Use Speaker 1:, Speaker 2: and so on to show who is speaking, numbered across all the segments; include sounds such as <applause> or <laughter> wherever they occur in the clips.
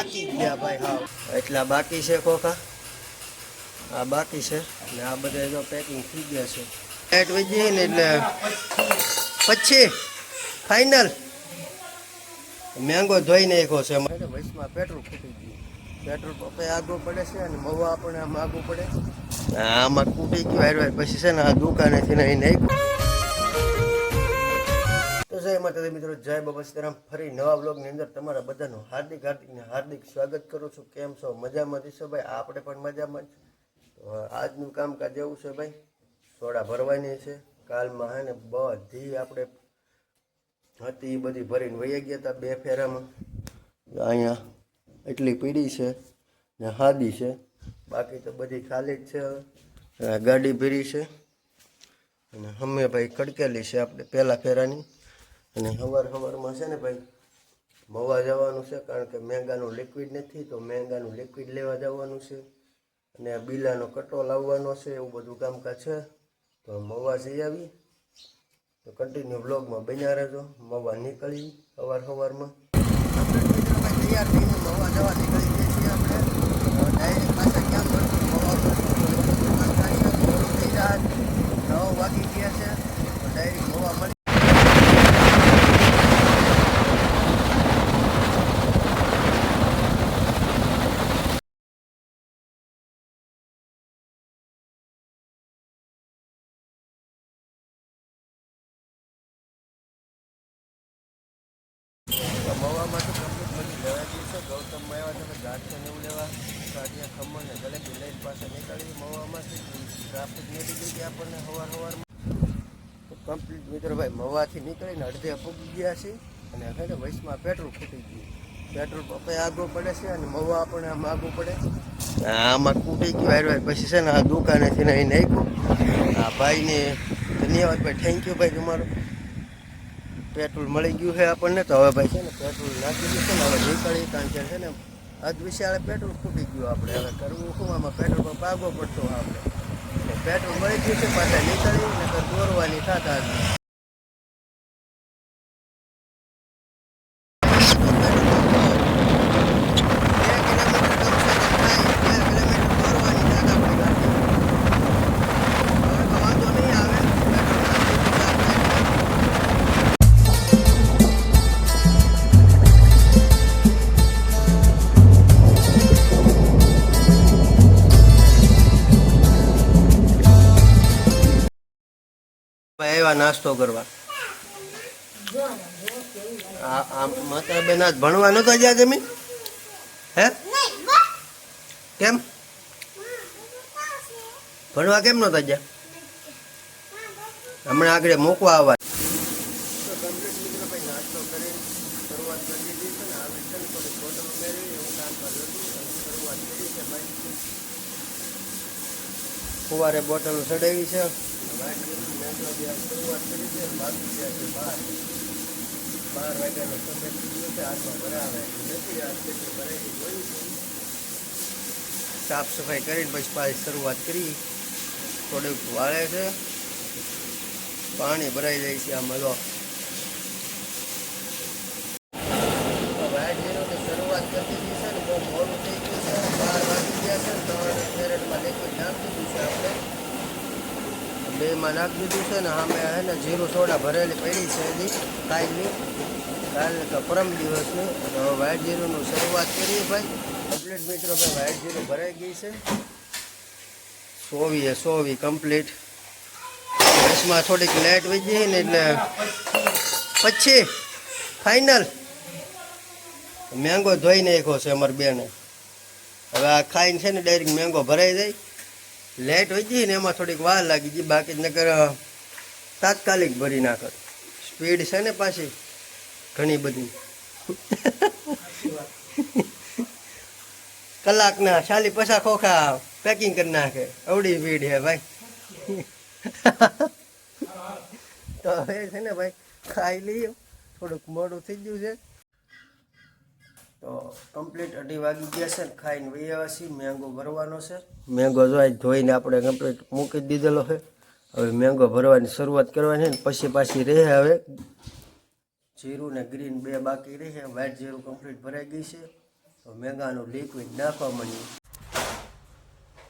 Speaker 1: પાકી ગયા ભાઈ હા એટલા બાકી છે ખોખા? આ બાકી છે? અને આ બધા જો પેકિંગ થઈ ગયા છે. લાઈટ વધી ને એટલે પછી ફાઇનલ મેંગો ધોઈ નાખ્યો છે. વચમાં પેટ્રોલ ખૂટી ગયું. પેટ્રોલ પંપે આગવું પડે છે અને મવા આપણે આમ આગવું પડે આમાં કૂટી ગયું હાર પછી છે ને આ દુકાનેથી ને અહીં નાખ્યું. તો જય માતાજી મિત્રો, જય બાબા સીતારામ. ફરી નવા બ્લોગની અંદર તમારા બધાનું હાર્દિક હાર્દિક હાર્દિક સ્વાગત કરું છું. કેમ છો? મજામાં છો ભાઈ? આપણે પણ મજામાં જ. તો આજનું કામકાજ એવું છે ભાઈ, સોડા ભરવાની છે. કાલમાં હે ને બધી આપણે હતી બધી ભરીને વહી ગયા હતા બે ફેરામાં. અહીંયા એટલી પીડી છે ને હાદી છે. બાકી તો બધી ખાલી જ છે. ગાડી ભીરી છે. અને હમે ભાઈ કડકેલી છે આપણે પહેલા ફેરાની. અને સવાર સવારમાં છે ને ભાઈ, મવા જવાનું છે કારણ કે મેંગાનું લિક્વિડ નથી, તો મેંગાનું લિક્વિડ લેવા જવાનું છે. અને આ બીલાનો કટો લાવવાનો છે, એવું બધું કામકાજ છે. તો મવા જઈ આવી. તો કન્ટિન્યુ બ્લોગમાં બન્યા રહેજો. મવા નીકળી સવાર સવારમાં તૈયાર થઈને મવા જવા નીકળી જઈએ છીએ આપણે ડાયરેક્ટ પાછા ક્યાં મળશું મવા થઈ જાય નવ વાગી ગયા છે તો ડાયરેક્ટ મવા મળી તો મવામાં તો કમ્પ્લીટ બધી લેવા ગઈ છે ગૌતમમાં આવ્યા છે ગાંઠિયા ને એવું લેવા. કાઢ્યા ખમણ ને જલેબી લઈને પાસે નીકળી મવામાંથી ટ્રાફિક નીકળી ગઈ કે આપણને સવાર સવારમાં કમ્પ્લીટ મિત્રો ભાઈ મવાથી નીકળીને અડધે પૂગી ગયા છે અને હવે વૈશમાં પેટ્રોલ ખૂટી ગયું. પેટ્રોલ પપ્પે આગવું પડે છે અને મવા આપણને આમ આગવું પડે આમાં ખૂટી ગયું. હાર પછી છે ને આ દુકાનેથી ને અહીં નાખ્યું. આ ભાઈને ધન્યવાદ ભાઈ. થેન્ક યુ ભાઈ તમારો. પેટ્રોલ મળી ગયું છે આપણને. તો હવે ભાઈ છે ને પેટ્રોલ નાખી દીધું છે ને હવે નીકળી કારણ કે છે ને અધ વિશાળે પેટ્રોલ ખૂટી ગયું આપણે. હવે કરવું શું આમાં પેટ્રોલ પંપ આગો પડતો આપણે પેટ્રોલ મળી ગયું છે, પાછા નીકળ્યું ને તો દોરવાની થતા ભાઈ નાસ્તો કરવા. માતા બેન ભણવા નતો ગયા તમે હે? કેમ? ભણવા કેમ નતા ગયા? હમણાં આગળ મૂકવા આવવા. ફુવારે બોટલ ચડાવી છે. બાર વાગ્યાનો સમય ગયો છે હાથમાં ભરાવે નથી આ કેટલી સાફ સફાઈ કરીને પછી પાછી શરૂઆત કરી થોડુંક વાળે છે. પાણી ભરાઈ જાય છે આમાં લો શરૂઆત કરી દીધી છે ને બહુ મોડું થઈ ગયું છે બાર વાગી ગયા છે ને ત્રણ કેરેટમાં લેખી નાખી દીધું છે આપણે બેમાં નાખી દીધું છે ને સામે હે ને જીરું સોડા ભરેલી પડી છે હજી કાલની. કાલે તો પરમ દિવસની. તો વ્હાઈટ જીરુંનું શરૂઆત કરીએ ભાઈ. કમ્પ્લીટ મિત્રો, ભાઈ વ્હાઈટ જીરું ભરાઈ ગઈ છે. સોવી એ સોવી કમ્પ્લીટ બસમાં થોડીક લાઇટ વહી ગઈ ને એટલે પછી ફાઇનલ મેંગો ધોઈ નાખ્યો છે અમારી બેને. હવે આ ખાઈને છે ને ડાયરેક્ટ મેંગો ભરાઈ જાય. લેટ હોય ગઈ ને એમાં થોડીક વાર લાગી ગઈ. બાકી નગર તાત્કાલિક ભરી નાખત સ્પીડ છે ને પાછી? ઘણી બધી. <laughs> કલાકના ચાલી પચાસ ખોખા પેકિંગ કરી નાખે. અવડી સ્પીડ હે ભાઈ. <laughs> તો હવે છે ને ભાઈ, ખાઈ લઈએ. થોડુંક મોડું થઈ ગયું છે. તો કમ્પ્લીટ અઢી વાગી ગયા છે ખાઈને વહી આવ્યા છીએ. મેંગો ભરવાનો છે. મેંગો જો ધોઈને આપણે કમ્પ્લીટ મૂકી દીધેલો છે. હવે મેંગો ભરવાની શરૂઆત કરવાની છે ને પછી પાછી રહે હવે. જીરું ને ગ્રીન બે બાકી રહે વ્હાઈટ જીરું કમ્પ્લીટ ભરાઈ ગઈ છે. તો મેંગાનું લિક્વિડ નાખવા માંડ્યું.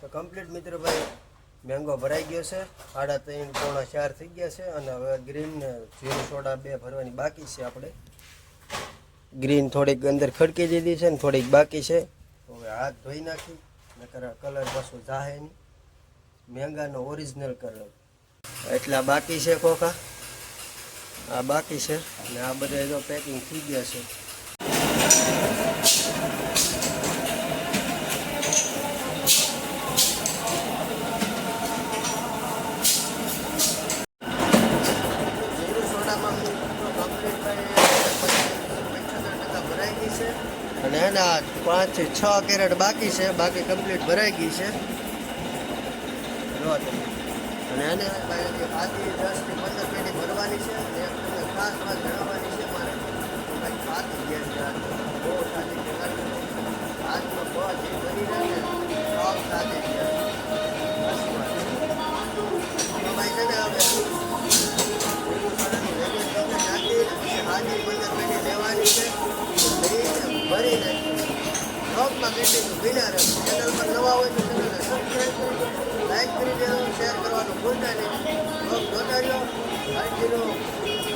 Speaker 1: તો કમ્પ્લીટ મિત્રો ભાઈ મેંગો ભરાઈ ગયો છે. સાડા ત્રણ પોણા ચાર થઈ ગયા છે અને હવે ગ્રીન ને જીરું સોડા બે ભરવાની બાકી છે આપણે. ગ્રીન થોડીક અંદર ખડકી દીધી છે ને થોડીક બાકી છે. હવે હાથ ધોઈ નાખી નકર કલર પાછો જાહે નહીં. મેંગાનો ઓરિજિનલ કલર એટલા બાકી છે ખોખા? આ બાકી છે. અને આ બધા જો પેકિંગ થઈ ગયા છે. પાંચ, છ કેરેટ બાકી છે. બાકી કમ્પ્લીટ ભરાઈ ગઈ છે. અને એને આથી દસથી પંદર પેટી ભરવાની છે. અને તમને ખાસ વાત જણાવવાની છે મારે. ભાઈ ખાતી ગેસ. બહુ સાચી કારણ બહુ જે બની રહ્યા છે. સાચી શેર કરવાનું ભૂલતા નહીં જોતા રહ્યો હાજીરો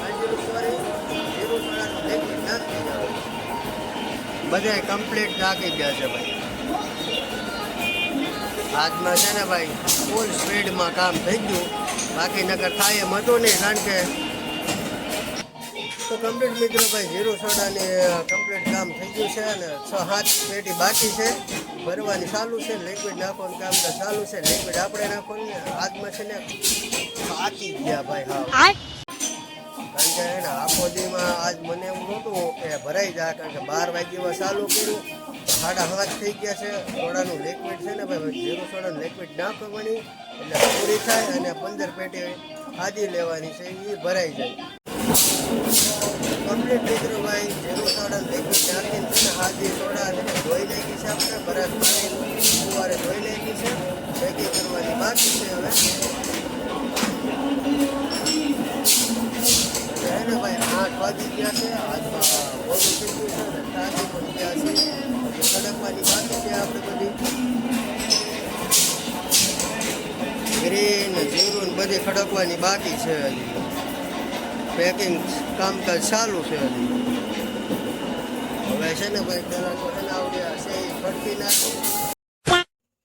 Speaker 1: હાજીરો સોરી જીરું સોડાનું લેખી બધાય કમ્પ્લીટ નાખી ગયા છે ભાઈ. હાથમાં છે ને ભાઈ ફૂલ સ્પીડમાં કામ થઈ ગયું. બાકી નગર થાય એમ હતું નહીં, કારણ કે તો કમ્પ્લીટ મિત્રો ભાઈ જીરું સોડાની કમ્પ્લીટ કામ થઈ ગયું છે અને છ સાત પેટી બાકી છે. ભરવાની ચાલુ છે લિક્વિડ નાખવાનું કામ તો ચાલુ છે. લિક્વિડ આપણે નાખવાનું આજમાં છે ને પાકી ગયા ભાઈ હા કારણ કે એને આખો દીમાં આજ મને એવું નહોતું કે ભરાઈ જાય કારણ કે બાર વાગ્યામાં ચાલુ કર્યું. સાડા હાથ થઈ ગયા છે. સોડાનું લિક્વિડ છે ને ભાઈ જીરું સોડાનું લિક્વિડ નાખવાની. એટલે પૂરી થાય અને પંદર પેટી આજી લેવાની છે એ ભરાઈ જાય. કમ્પ્લીટ મિત્રો ભાઈ. જેનું સોડાનું લિક્વિડ નાખીને છે હાજી સોડા અને ધોઈ નાખી છે આપણે. બરાબર પાણી સવારે ધોઈ નાખી છે. ભેગી કરવાની બાકી છે હવે. છે ભાઈ, આઠ વાગી ગયા છે. હાથમાં મોડું થઈ છે અને તાજી પણ ગયા છે. સડકવાની બાકી છે આપણે બધી. ગ્રીન, જીરું બધી ખડકવાની બાકી છે હજી. પેકિંગ કામકાજ ચાલુ છે હવે છે ને ભાઈ પેલા તો એને આવડ્યા છે એ ફટકી નાખી.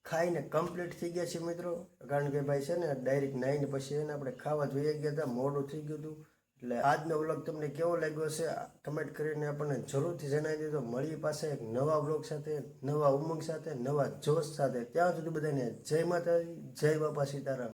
Speaker 1: ખાઈને કમ્પ્લીટ થઈ ગયા છે મિત્રો. કારણ કે ભાઈ છે ને ડાયરેક્ટ નાઈને પછી એને આપણે ખાવા જોઈએ ગયા હતા, મોડું થઈ ગયું હતું. એટલે આજનો વ્લોગ તમને કેવો લાગ્યો છે કમેન્ટ કરીને આપણને જરૂરથી જણાવી દેજો. મળીએ પાસે એક નવા વ્લોગ સાથે, નવા ઉમંગ સાથે, નવા જોશ સાથે. ત્યાં સુધી બધાને જય માતાજી, જય બાપા સીતારામ.